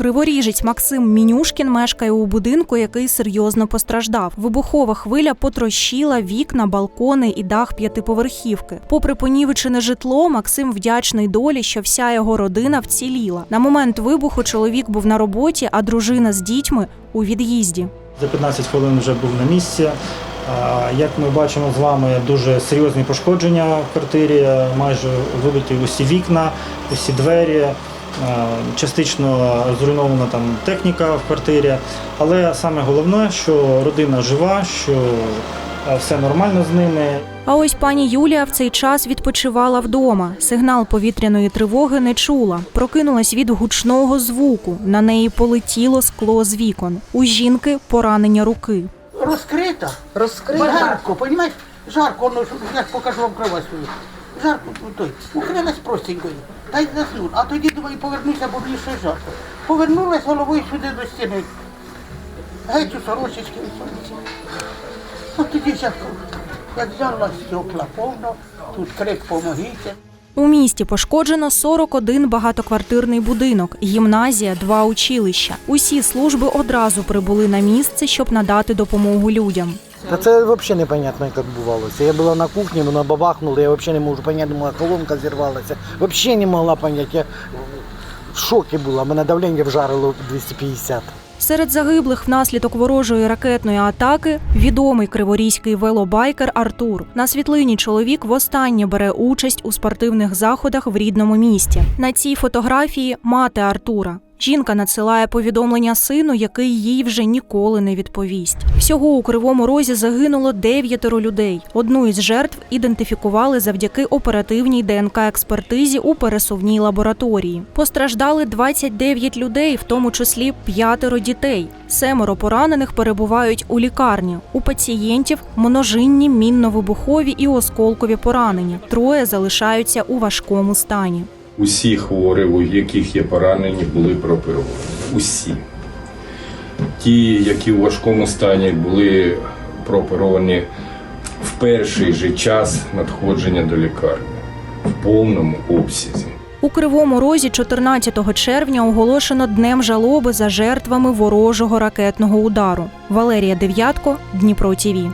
Криворіжець Максим Мінюшкін мешкає у будинку, який серйозно постраждав. Вибухова хвиля потрощила вікна, балкони і дах п'ятиповерхівки. Попри понівечене житло, Максим вдячний долі, що вся його родина вціліла. На момент вибуху чоловік був на роботі, а дружина з дітьми у від'їзді. За 15 хвилин вже був на місці. Як ми бачимо з вами, дуже серйозні пошкодження в квартирі, майже вибиті усі вікна, усі двері. А, Частично зруйнована там техніка в квартирі. Але саме головне, що родина жива, що все нормально з ними. А ось пані Юлія в цей час відпочивала вдома. Сигнал повітряної тривоги не чула. Прокинулась від гучного звуку. На неї полетіло скло з вікон. У жінки поранення руки. Розкрита. Розкрита. Жарко, понімаєш? Жарко, ну, я покажу вам кровать свою. Жарко, ну, той, укрилась простенькою. Та й засну. А тоді, думаю, повернуся, бо мені ще жарко. Повернулась головою сюди до стіни. Геть у сорочечки висунуться. От тоді як, як взяла стекла повно, тут крик помогіться. У місті пошкоджено 41 багатоквартирний будинок, гімназія, два училища. Усі служби одразу прибули на місце, щоб надати допомогу людям. Та це взагалі непонятно, як відбувалося. Я була на кухні, вона бабахнула, я взагалі не можу зрозуміти, думала, колонка зірвалася. Взагалі не могла зрозуміти. Я в шокі була, мене давлення вжарило 250. Серед загиблих внаслідок ворожої ракетної атаки відомий криворізький велобайкер Артур. На світлині чоловік востаннє бере участь у спортивних заходах в рідному місті. На цій фотографії мати Артура. Жінка надсилає повідомлення сину, який їй вже ніколи не відповість. Всього у кривому розі загинуло дев'ятеро людей. Одну із жертв ідентифікували завдяки оперативній ДНК-експертизі у пересувній лабораторії. Постраждали 29 людей, в тому числі п'ятеро дітей. Семеро поранених перебувають у лікарні. У пацієнтів множинні мінно-вибухові і осколкові поранення. Троє залишаються у важкому стані. Усі хворі, у яких є поранені, були прооперовані. Усі. Ті, які у важкому стані були прооперовані в перший же час надходження до лікарні в повному обсязі. У Кривому Розі 14 червня оголошено днем жалоби за жертвами ворожого ракетного удару. Валерія Дев'ятко, Дніпро ТІВІ.